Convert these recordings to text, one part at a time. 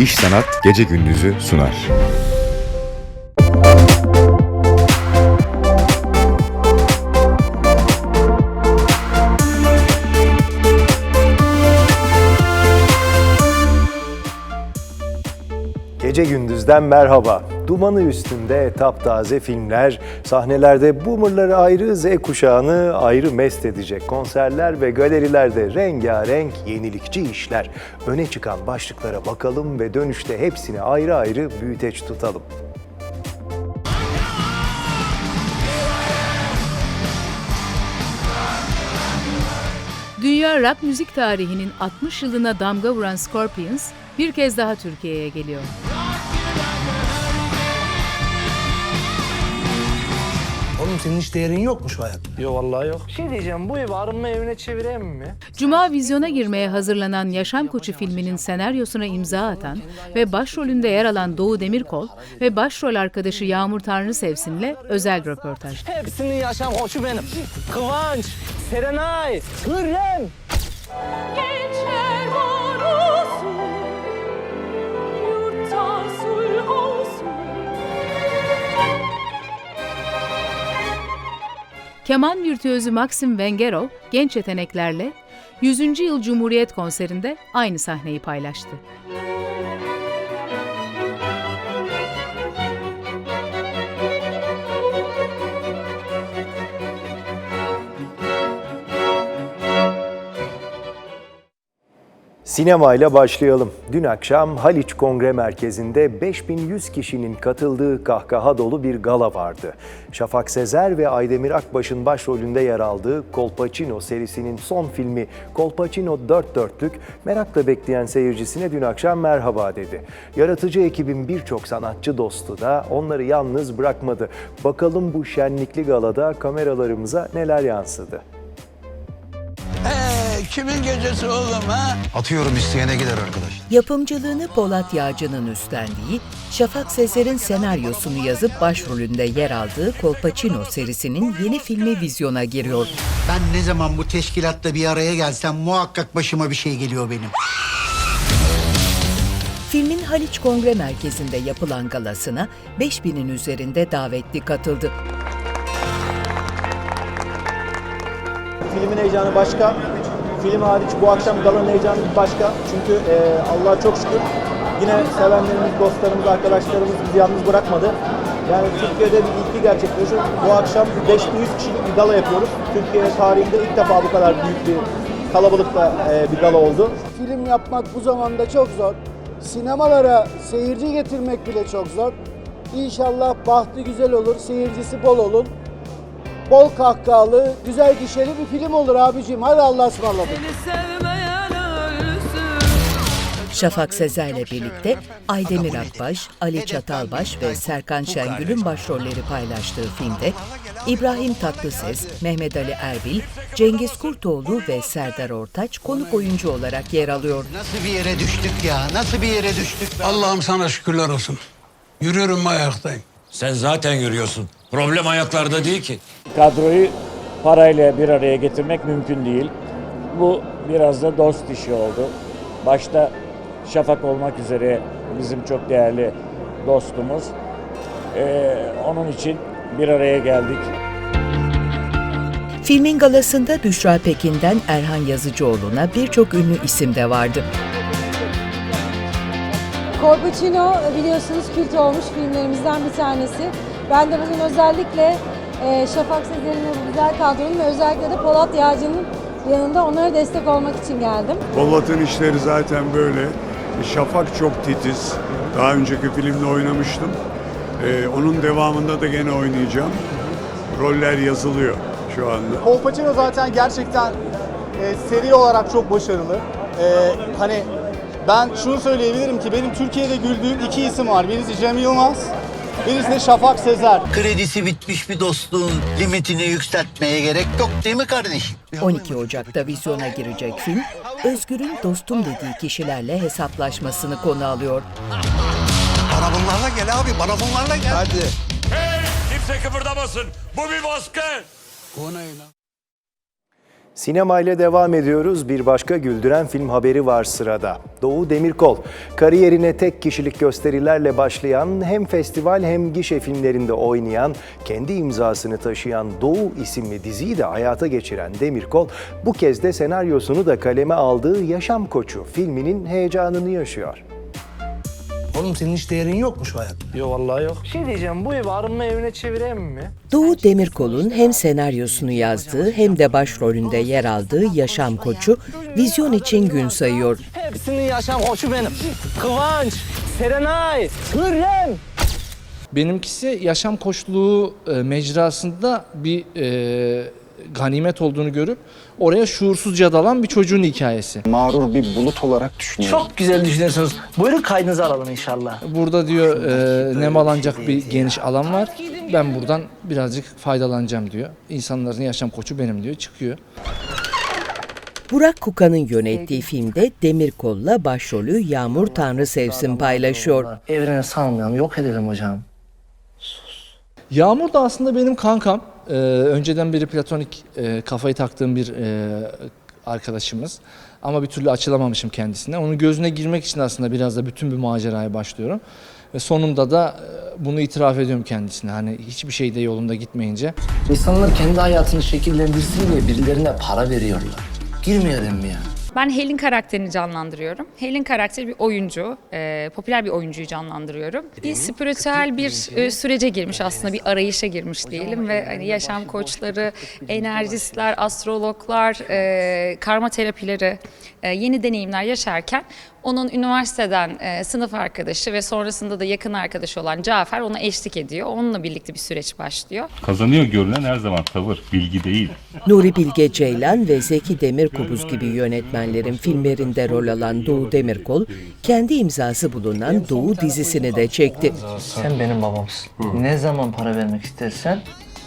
İş Sanat Gece Gündüz'ü sunar. Gece gündüzden merhaba. Dumanı üstünde taptaze filmler, sahnelerde boomerları ayrı, Z kuşağını ayrı mest edecek konserler ve galerilerde rengarenk yenilikçi işler. Öne çıkan başlıklara bakalım ve dönüşte hepsini ayrı ayrı büyüteç tutalım. Dünya rock müzik tarihinin 60 yılına damga vuran Scorpions bir kez daha Türkiye'ye geliyor. Oğlum senin hiç değerin yokmuş hayatta. Yo vallahi yok. Bir şey diyeceğim bu evi arınma evine çevireyim mi? Cuma vizyona girmeye hazırlanan Yaşam Koçu filminin senaryosuna imza atan ve başrolünde yer alan Doğu Demirkol ve başrol arkadaşı Yağmur Tanrısevsin'le özel röportaj. Hepsinin yaşam koçu benim. Kıvanç, Serenay, Hürrem. Geçer Keman virtüözü Maxim Vengerov genç yeteneklerle 100. Yıl Cumhuriyet konserinde aynı sahneyi paylaştı. Sinemayla başlayalım. Dün akşam Haliç Kongre Merkezi'nde 5100 kişinin katıldığı kahkaha dolu bir gala vardı. Şafak Sezer ve Aydemir Akbaş'ın başrolünde yer aldığı Kolpaçino serisinin son filmi Kolpaçino Dört Dörtlük merakla bekleyen seyircisine dün akşam merhaba dedi. Yaratıcı ekibin birçok sanatçı dostu da onları yalnız bırakmadı. Bakalım bu şenlikli galada kameralarımıza neler yansıdı. Kimin gecesi oğlum ha? Atıyorum isteyene gider arkadaş. Yapımcılığını Polat Yağcı'nın üstlendiği, Şafak Sezer'in senaryosunu yazıp başrolünde yer aldığı Kolpaçino serisinin yeni filmi vizyona giriyor. Ben ne zaman bu teşkilatta bir araya gelsem muhakkak başıma bir şey geliyor benim. Filmin Haliç Kongre Merkezi'nde yapılan galasına 5000'in üzerinde davetli katıldı. Filmin heyecanı başka. Film hariç bu akşam galanın heyecanı başka. Çünkü e, Allah'a çok şükür yine sevenlerimiz, dostlarımız, arkadaşlarımız bizi yalnız bırakmadı. Yani Türkiye'de bir ilki gerçekleşiyor. Bu akşam 5100 kişilik bir gala yapıyoruz. Türkiye tarihinde ilk defa bu kadar büyük bir kalabalıkla e, bir gala oldu. Film yapmak bu zamanda çok zor. Sinemalara seyirci getirmek bile çok zor. İnşallah bahtı güzel olur, seyircisi bol olur. Bol kahkahalı, güzel gişeli bir film olur abicim. Hadi Allah'a ısmarladık. Şafak Sezer'le birlikte Aydemir Akbaş, Ali Çatalbaş ve Serkan Şengül'ün başrolleri paylaştığı filmde İbrahim Tatlıses, Mehmet Ali Erbil, Cengiz Kurtoğlu ve Serdar Ortaç konuk oyuncu olarak yer alıyor. Nasıl bir yere düştük ya? Nasıl bir yere düştük? be? Allah'ım sana şükürler olsun. Yürüyorum ayaktayım. Sen zaten yürüyorsun. Problem ayaklarda değil ki. Kadroyu parayla bir araya getirmek mümkün değil. Bu biraz da dost işi oldu. Başta Şafak olmak üzere bizim çok değerli dostumuz. Ee, onun için bir araya geldik. Filmin galasında Büşra Pekin'den Erhan Yazıcıoğlu'na birçok ünlü isim de vardı. Corbuccino biliyorsunuz kült olmuş filmlerimizden bir tanesi. Ben de bugün özellikle e, Şafak Sezer'in bu güzel kadronun ve özellikle de Polat Yağcı'nın yanında onlara destek olmak için geldim. Polat'ın işleri zaten böyle. Şafak çok titiz. Daha önceki filmde oynamıştım. Ee, onun devamında da gene oynayacağım. Roller yazılıyor şu anda. Kolpaçino zaten gerçekten e, seri olarak çok başarılı. E, hani ben şunu söyleyebilirim ki benim Türkiye'de güldüğüm iki isim var. Birisi Cem Yılmaz, birisi de Şafak Sezer. Kredisi bitmiş bir dostluğun limitini yükseltmeye gerek yok değil mi kardeşim? 12 Ocak'ta vizyona girecek film, Özgür'ün dostum dediği kişilerle hesaplaşmasını konu alıyor. Bana bunlarla gel abi, bana bunlarla gel. Hadi. Kimse kıpırdamasın. Bu bir baskı. O ne lan? Sinema ile devam ediyoruz. Bir başka güldüren film haberi var sırada. Doğu Demirkol, kariyerine tek kişilik gösterilerle başlayan hem festival hem gişe filmlerinde oynayan, kendi imzasını taşıyan Doğu isimli diziyi de hayata geçiren Demirkol, bu kez de senaryosunu da kaleme aldığı Yaşam Koçu filminin heyecanını yaşıyor. Oğlum senin hiç değerin yokmuş hayatta. Yok vallahi yok. Bir şey diyeceğim bu evi arınma evine çevireyim mi? Doğu Demirkol'un hem senaryosunu yazdığı hem de başrolünde yer aldığı Yaşam Koçu vizyon için gün sayıyor. Hepsinin yaşam koçu benim. Kıvanç, Serenay, Hürrem. Benimkisi yaşam koçluğu e, mecrasında bir e, ganimet olduğunu görüp oraya şuursuzca dalan bir çocuğun hikayesi. Mağrur bir bulut olarak düşünüyorum. Çok güzel düşünüyorsunuz. Buyurun kaydınızı alalım inşallah. Burada diyor e, nemalanacak bir geniş alan var. Ben buradan birazcık faydalanacağım diyor. İnsanların yaşam koçu benim diyor. Çıkıyor. Burak Kuka'nın yönettiği filmde Demirkol'la başrolü Yağmur Tanrı Sevsin paylaşıyor. Evrene salmayalım, yok edelim hocam. Yağmur da aslında benim kankam. Ee, önceden beri platonik e, kafayı taktığım bir e, arkadaşımız. Ama bir türlü açılamamışım kendisine. Onun gözüne girmek için aslında biraz da bütün bir maceraya başlıyorum. Ve sonunda da e, bunu itiraf ediyorum kendisine. Hani hiçbir şey de yolunda gitmeyince. İnsanlar kendi hayatını şekillendirsin diye birilerine para veriyorlar. Girmeyelim mi ya? Ben Helin karakterini canlandırıyorum. Helin karakteri bir oyuncu, e, popüler bir oyuncuyu canlandırıyorum. Bir spiritüel bir e, sürece girmiş aslında, bir arayışa girmiş diyelim ve hani yaşam koçları, enerjistler, astrologlar, e, karma terapileri, e, yeni deneyimler yaşarken onun üniversiteden e, sınıf arkadaşı ve sonrasında da yakın arkadaşı olan Cafer ona eşlik ediyor. Onunla birlikte bir süreç başlıyor. Kazanıyor görünen her zaman tavır, bilgi değil. Nuri Bilge Ceylan ve Zeki Demirkubuz gibi yönetmenlerin filmlerinde rol alan Doğu Demirkol, kendi imzası bulunan Doğu dizisini de çekti. Sen benim babamsın. Ne zaman para vermek istersen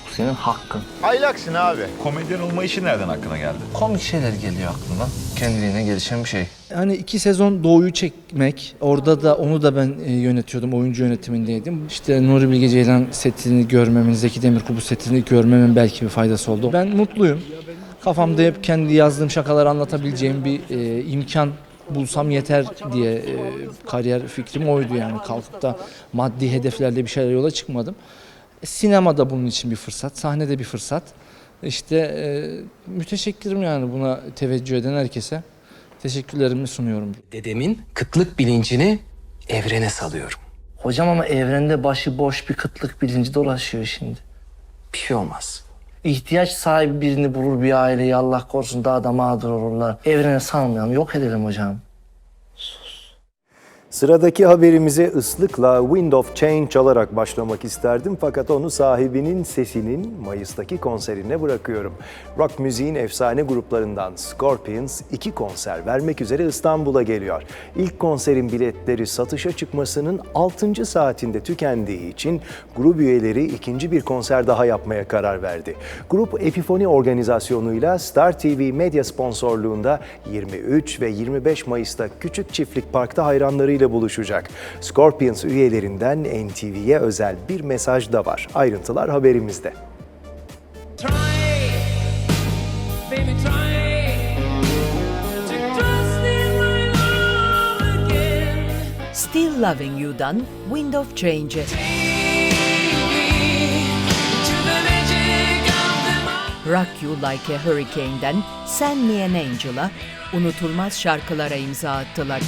bu senin hakkın. Aylaksın abi. Komedyen olma işi nereden aklına geldi? Komik şeyler geliyor aklıma. Kendiliğine gelişen bir şey. Hani iki sezon Doğu'yu çekmek, orada da onu da ben e, yönetiyordum, oyuncu yönetimindeydim. İşte Nuri Bilge Ceylan setini görmemin, Zeki Demirkubuz setini görmemin belki bir faydası oldu. Ben mutluyum. Kafamda hep kendi yazdığım şakaları anlatabileceğim bir e, imkan bulsam yeter diye e, kariyer fikrim oydu yani. Kalkıp da maddi hedeflerle bir şeyler yola çıkmadım. E, Sinemada bunun için bir fırsat, sahnede bir fırsat. İşte e, müteşekkirim yani buna teveccüh eden herkese. Teşekkürlerimi sunuyorum. Dedemin kıtlık bilincini evrene salıyorum. Hocam ama evrende başı boş bir kıtlık bilinci dolaşıyor şimdi. Bir şey olmaz. İhtiyaç sahibi birini bulur bir aileyi Allah korusun daha da mağdur olurlar. Evrene salmayalım, yok edelim hocam. Sıradaki haberimize ıslıkla Wind of Change çalarak başlamak isterdim fakat onu sahibinin sesinin Mayıs'taki konserine bırakıyorum. Rock müziğin efsane gruplarından Scorpions iki konser vermek üzere İstanbul'a geliyor. İlk konserin biletleri satışa çıkmasının 6. saatinde tükendiği için grup üyeleri ikinci bir konser daha yapmaya karar verdi. Grup Epifoni organizasyonuyla Star TV medya sponsorluğunda 23 ve 25 Mayıs'ta Küçük Çiftlik Park'ta hayranlarıyla buluşacak. Scorpions üyelerinden NTV'ye özel bir mesaj da var. Ayrıntılar haberimizde. Still Loving You'dan Wind of Change. Rock You Like a Hurricane'den Send Me an Angel'a unutulmaz şarkılara imza attılar.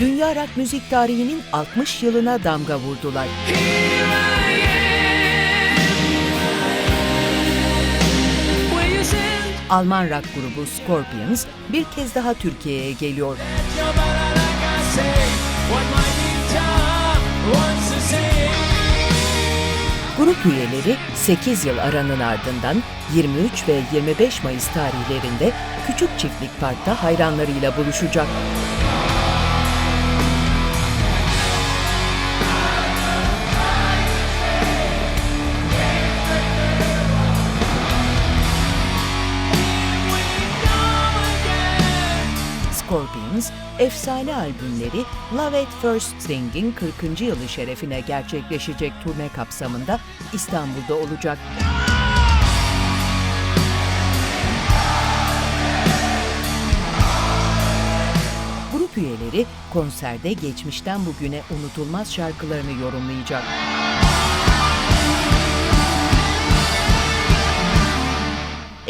Dünya rock müzik tarihinin 60 yılına damga vurdular. Alman rock grubu Scorpions bir kez daha Türkiye'ye geliyor. Grup üyeleri 8 yıl aranın ardından 23 ve 25 Mayıs tarihlerinde Küçük Çiftlik Park'ta hayranlarıyla buluşacak. Scorpions, efsane albümleri Love at First Sting'in 40. yılı şerefine gerçekleşecek turne kapsamında İstanbul'da olacak. Grup üyeleri konserde geçmişten bugüne unutulmaz şarkılarını yorumlayacak.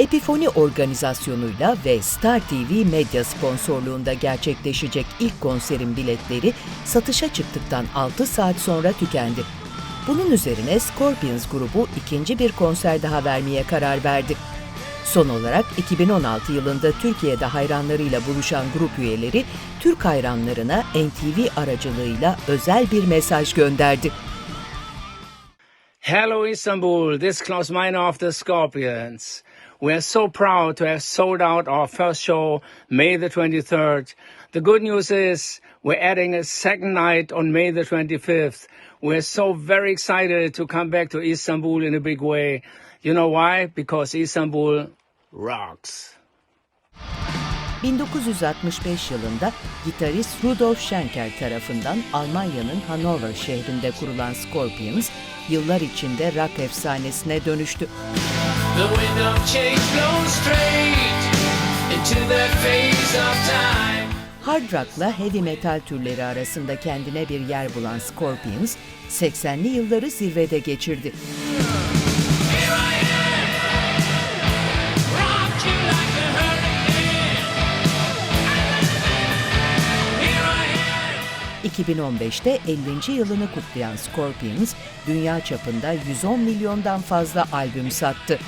Epifoni organizasyonuyla ve Star TV medya sponsorluğunda gerçekleşecek ilk konserin biletleri satışa çıktıktan 6 saat sonra tükendi. Bunun üzerine Scorpions grubu ikinci bir konser daha vermeye karar verdi. Son olarak 2016 yılında Türkiye'de hayranlarıyla buluşan grup üyeleri Türk hayranlarına NTV aracılığıyla özel bir mesaj gönderdi. Hello Istanbul, this is Klaus Meiner of the Scorpions. We are so proud to have sold out our first show May the 23rd. The good news is we're adding a second night on May the 25th. We're so very excited to come back to Istanbul in a big way. You know why? Because Istanbul rocks. 1965 yılında gitarist Rudolf Schenker tarafından Almanya'nın Hannover şehrinde kurulan Scorpions, yıllar içinde rock efsanesine dönüştü. Hard rock'la heavy metal türleri arasında kendine bir yer bulan Scorpions, 80'li yılları zirvede geçirdi. Rock 2015'te 50. yılını kutlayan Scorpions, dünya çapında 110 milyondan fazla albüm sattı.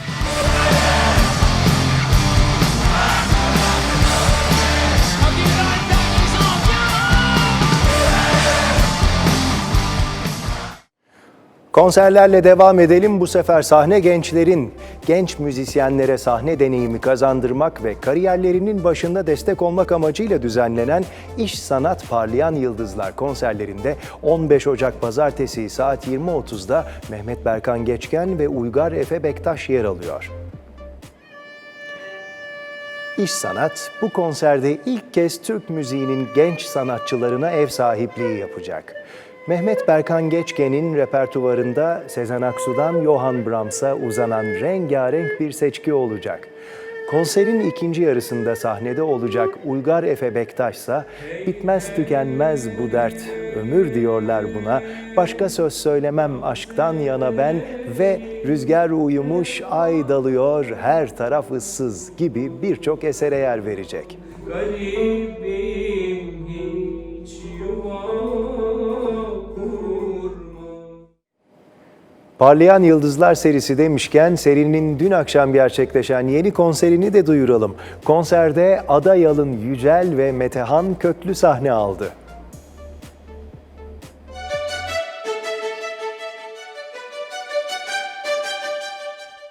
Konserlerle devam edelim. Bu sefer sahne gençlerin, genç müzisyenlere sahne deneyimi kazandırmak ve kariyerlerinin başında destek olmak amacıyla düzenlenen İş Sanat Parlayan Yıldızlar konserlerinde 15 Ocak Pazartesi saat 20.30'da Mehmet Berkan Geçken ve Uygar Efe Bektaş yer alıyor. İş Sanat bu konserde ilk kez Türk müziğinin genç sanatçılarına ev sahipliği yapacak. Mehmet Berkan Geçken'in repertuvarında Sezen Aksu'dan Johann Brahms'a uzanan rengarenk bir seçki olacak. Konserin ikinci yarısında sahnede olacak Uygar Efe Bektaş ise bitmez tükenmez bu dert, ömür diyorlar buna, başka söz söylemem aşktan yana ben ve rüzgar uyumuş ay dalıyor her taraf ıssız gibi birçok esere yer verecek. Garibim Parlayan Yıldızlar serisi demişken serinin dün akşam gerçekleşen yeni konserini de duyuralım. Konserde Ada Yalın Yücel ve Metehan Köklü sahne aldı.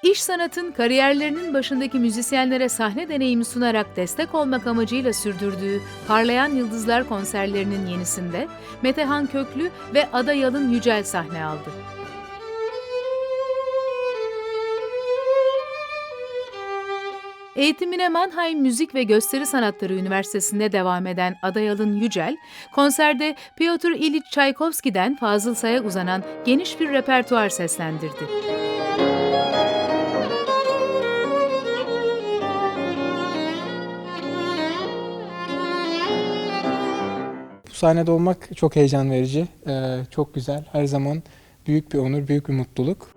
İş Sanat'ın kariyerlerinin başındaki müzisyenlere sahne deneyimi sunarak destek olmak amacıyla sürdürdüğü Parlayan Yıldızlar konserlerinin yenisinde Metehan Köklü ve Ada Yalın Yücel sahne aldı. Eğitimine Mannheim Müzik ve Gösteri Sanatları Üniversitesi'nde devam eden Adayalın Yücel, konserde Piotr İliç Çaykovski'den Fazıl Say'a uzanan geniş bir repertuar seslendirdi. Bu sahnede olmak çok heyecan verici, çok güzel. Her zaman büyük bir onur, büyük bir mutluluk.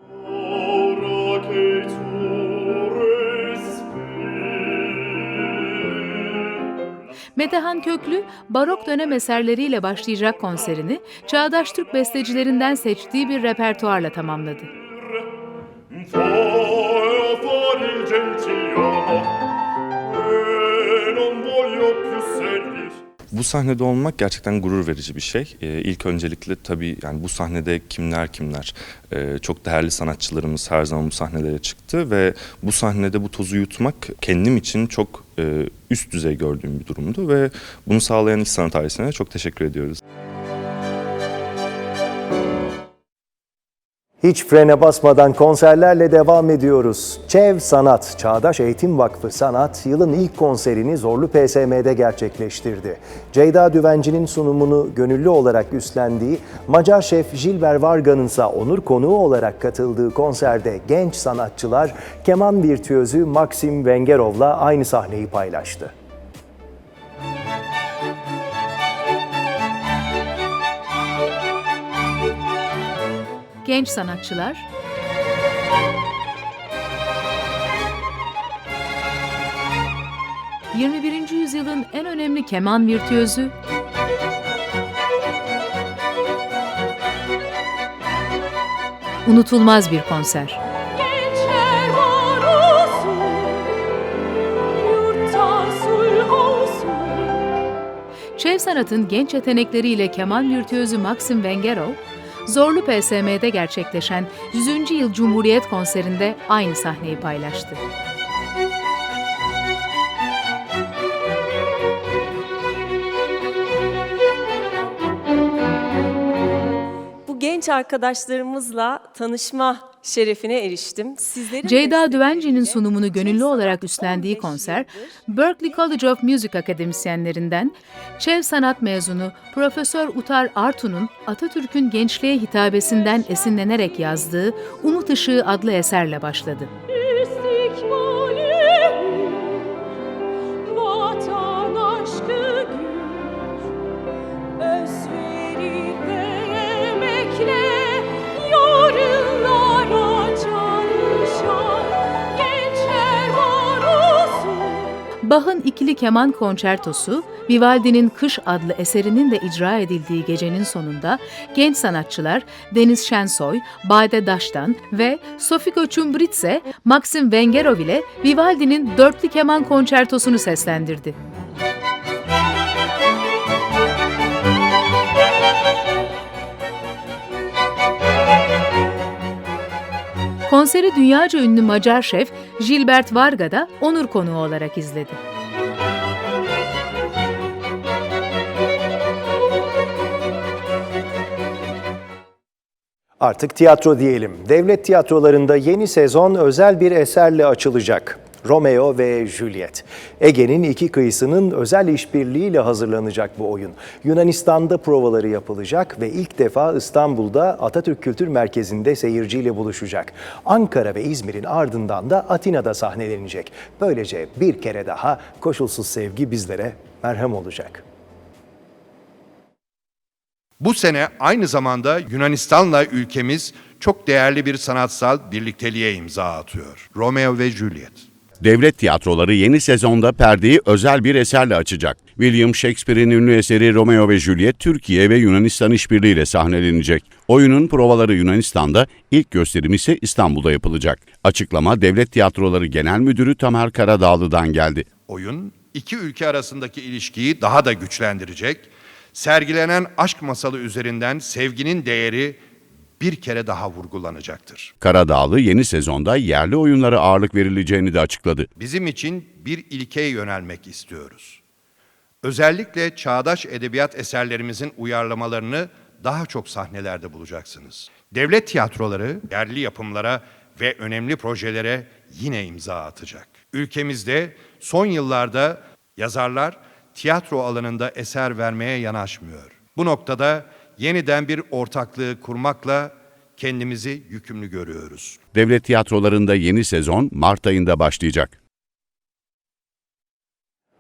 Metehan Köklü, barok dönem eserleriyle başlayacak konserini çağdaş Türk bestecilerinden seçtiği bir repertuarla tamamladı. Bu sahnede olmak gerçekten gurur verici bir şey. Ee, ilk öncelikle tabii yani bu sahnede kimler kimler Ee, çok değerli sanatçılarımız her zaman bu sahnelere çıktı ve bu sahnede bu tozu yutmak kendim için çok e, üst düzey gördüğüm bir durumdu ve bunu sağlayan İş Sanat ailesine çok teşekkür ediyoruz. Hiç frene basmadan konserlerle devam ediyoruz. ÇEV Sanat, Çağdaş Eğitim Vakfı Sanat, yılın ilk konserini Zorlu PSM'de gerçekleştirdi. Ceyda Düvenci'nin sunumunu gönüllü olarak üstlendiği, Macar şef Gilber Varga'nın ise onur konuğu olarak katıldığı konserde genç sanatçılar keman virtüözü Maxim Vengerov'la aynı sahneyi paylaştı. Genç sanatçılar ...21. yüzyılın en önemli keman virtüözü... ...unutulmaz bir konser. Çev sanatın genç yetenekleriyle keman virtüözü Maxim Vengerov, Zorlu PSM'de gerçekleşen 100. Yıl Cumhuriyet konserinde aynı sahneyi paylaştı. Genç arkadaşlarımızla tanışma şerefine eriştim. Sizlerin Ceyda Düvenci'nin sunumunu gönüllü olarak üstlendiği konser, Berklee College of Music akademisyenlerinden Çev Sanat mezunu Profesör Utar Artun'un Atatürk'ün gençliğe hitabesinden esinlenerek yazdığı Umut Işığı adlı eserle başladı. Bach'ın ikili keman konçertosu, Vivaldi'nin Kış adlı eserinin de icra edildiği gecenin sonunda genç sanatçılar Deniz Şensoy, Bade Daştan ve Sofiko Çumbritse, Maxim Vengerov ile Vivaldi'nin dörtlü keman konçertosunu seslendirdi. Konseri dünyaca ünlü Macar şef Gilbert Varga da onur konuğu olarak izledi. Artık tiyatro diyelim. Devlet tiyatrolarında yeni sezon özel bir eserle açılacak. Romeo ve Juliet. Ege'nin iki kıyısının özel işbirliğiyle hazırlanacak bu oyun. Yunanistan'da provaları yapılacak ve ilk defa İstanbul'da Atatürk Kültür Merkezi'nde seyirciyle buluşacak. Ankara ve İzmir'in ardından da Atina'da sahnelenecek. Böylece bir kere daha koşulsuz sevgi bizlere merhem olacak. Bu sene aynı zamanda Yunanistan'la ülkemiz çok değerli bir sanatsal birlikteliğe imza atıyor. Romeo ve Juliet. Devlet tiyatroları yeni sezonda perdeyi özel bir eserle açacak. William Shakespeare'in ünlü eseri Romeo ve Juliet Türkiye ve Yunanistan işbirliğiyle sahnelenecek. Oyunun provaları Yunanistan'da, ilk gösterim ise İstanbul'da yapılacak. Açıklama Devlet Tiyatroları Genel Müdürü Tamer Karadağlı'dan geldi. Oyun iki ülke arasındaki ilişkiyi daha da güçlendirecek. Sergilenen aşk masalı üzerinden sevginin değeri bir kere daha vurgulanacaktır. Karadağlı yeni sezonda yerli oyunlara ağırlık verileceğini de açıkladı. Bizim için bir ilkeye yönelmek istiyoruz. Özellikle çağdaş edebiyat eserlerimizin uyarlamalarını daha çok sahnelerde bulacaksınız. Devlet tiyatroları yerli yapımlara ve önemli projelere yine imza atacak. Ülkemizde son yıllarda yazarlar tiyatro alanında eser vermeye yanaşmıyor. Bu noktada yeniden bir ortaklığı kurmakla kendimizi yükümlü görüyoruz. Devlet tiyatrolarında yeni sezon Mart ayında başlayacak.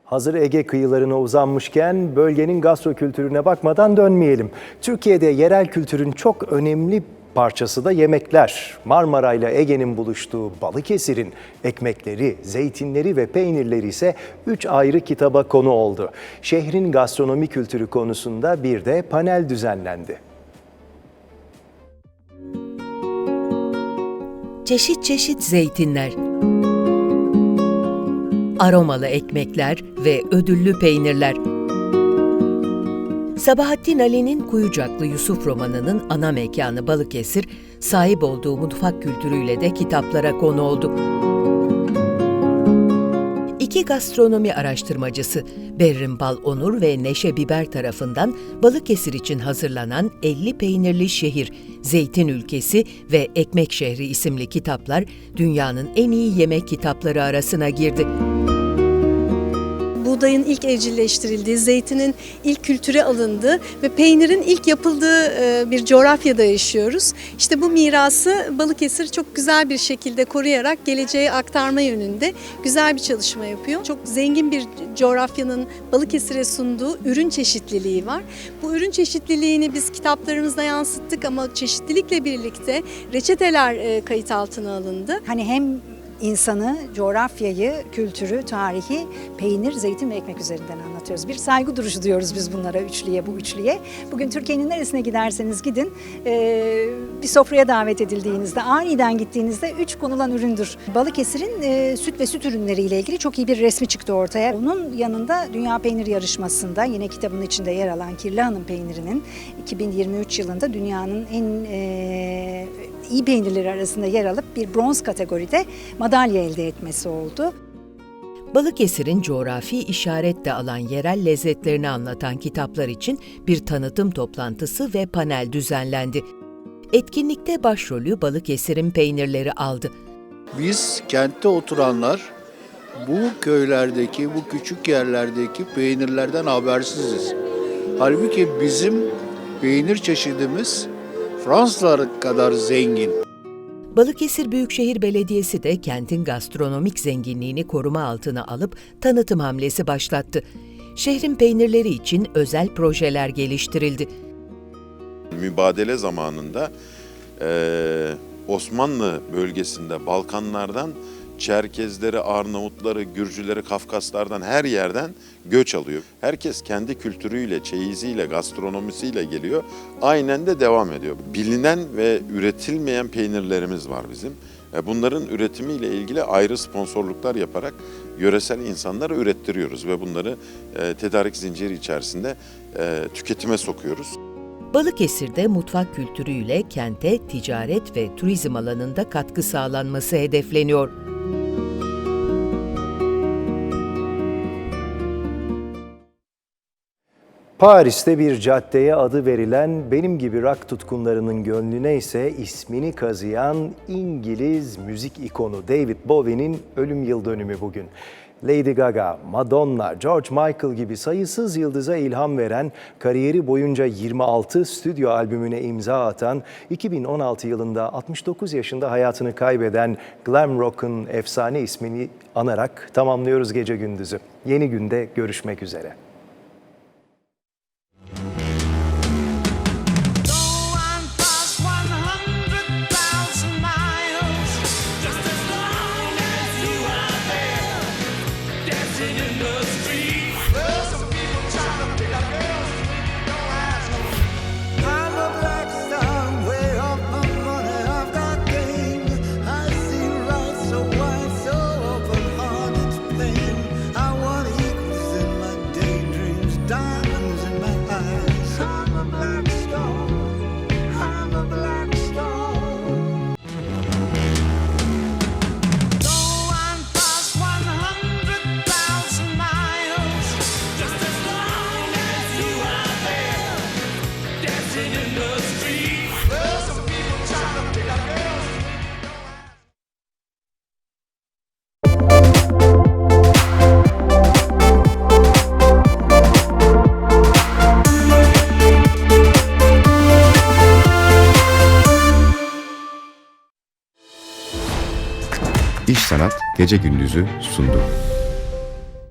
Hazır Ege kıyılarına uzanmışken bölgenin gastro kültürüne bakmadan dönmeyelim. Türkiye'de yerel kültürün çok önemli parçası da yemekler. Marmara ile Ege'nin buluştuğu Balıkesir'in ekmekleri, zeytinleri ve peynirleri ise 3 ayrı kitaba konu oldu. Şehrin gastronomi kültürü konusunda bir de panel düzenlendi. Çeşit çeşit zeytinler, aromalı ekmekler ve ödüllü peynirler. Sabahattin Ali'nin Kuyucaklı Yusuf romanının ana mekanı Balıkesir, sahip olduğu mutfak kültürüyle de kitaplara konu oldu. İki gastronomi araştırmacısı Berrin Bal Onur ve Neşe Biber tarafından Balıkesir için hazırlanan 50 Peynirli Şehir, Zeytin Ülkesi ve Ekmek Şehri isimli kitaplar dünyanın en iyi yemek kitapları arasına girdi. Bu buğdayın ilk evcilleştirildiği, zeytinin ilk kültüre alındığı ve peynirin ilk yapıldığı e, bir coğrafyada yaşıyoruz. İşte bu mirası Balıkesir çok güzel bir şekilde koruyarak geleceğe aktarma yönünde güzel bir çalışma yapıyor. Çok zengin bir coğrafyanın Balıkesir'e sunduğu ürün çeşitliliği var. Bu ürün çeşitliliğini biz kitaplarımızda yansıttık ama çeşitlilikle birlikte reçeteler e, kayıt altına alındı. Hani hem insanı, coğrafyayı, kültürü, tarihi, peynir, zeytin ve ekmek üzerinden anlatıyoruz. Bir saygı duruşu diyoruz biz bunlara, üçlüye, bu üçlüye. Bugün Türkiye'nin neresine giderseniz gidin, e, bir sofraya davet edildiğinizde, aniden gittiğinizde üç konulan üründür. Balıkesir'in e, süt ve süt ürünleriyle ilgili çok iyi bir resmi çıktı ortaya. Onun yanında Dünya Peynir Yarışması'nda yine kitabın içinde yer alan Kirli Hanım peynirinin 2023 yılında dünyanın en e, iyi peynirleri arasında yer alıp bir bronz kategoride madalya elde etmesi oldu. Balıkesir'in coğrafi işaret de alan yerel lezzetlerini anlatan kitaplar için bir tanıtım toplantısı ve panel düzenlendi. Etkinlikte başrolü Balıkesir'in peynirleri aldı. Biz kentte oturanlar bu köylerdeki, bu küçük yerlerdeki peynirlerden habersiziz. Halbuki bizim peynir çeşidimiz Fransızlar kadar zengin. Balıkesir Büyükşehir Belediyesi de kentin gastronomik zenginliğini koruma altına alıp tanıtım hamlesi başlattı. Şehrin peynirleri için özel projeler geliştirildi. mübadele zamanında eee, Osmanlı bölgesinde Balkanlardan Çerkezleri, Arnavutları, Gürcüleri, Kafkaslardan her yerden göç alıyor. Herkes kendi kültürüyle, çeyiziyle, gastronomisiyle geliyor. Aynen de devam ediyor. Bilinen ve üretilmeyen peynirlerimiz var bizim. E, Bunların üretimiyle ilgili ayrı sponsorluklar yaparak yöresel insanlara ürettiriyoruz ve bunları e, tedarik zinciri içerisinde e, tüketime sokuyoruz. Balıkesir'de mutfak kültürüyle kente ticaret ve turizm alanında katkı sağlanması hedefleniyor. Paris'te bir caddeye adı verilen benim gibi rock tutkunlarının gönlüne ise ismini kazıyan İngiliz müzik ikonu David Bowie'nin ölüm yıl dönümü bugün. Lady Gaga, Madonna, George Michael gibi sayısız yıldıza ilham veren, kariyeri boyunca 26 stüdyo albümüne imza atan, 2016 yılında 69 yaşında hayatını kaybeden glam rock'ın efsane ismini anarak tamamlıyoruz gece gündüzü. Yeni günde görüşmek üzere. Gece Gündüz'ü sundu.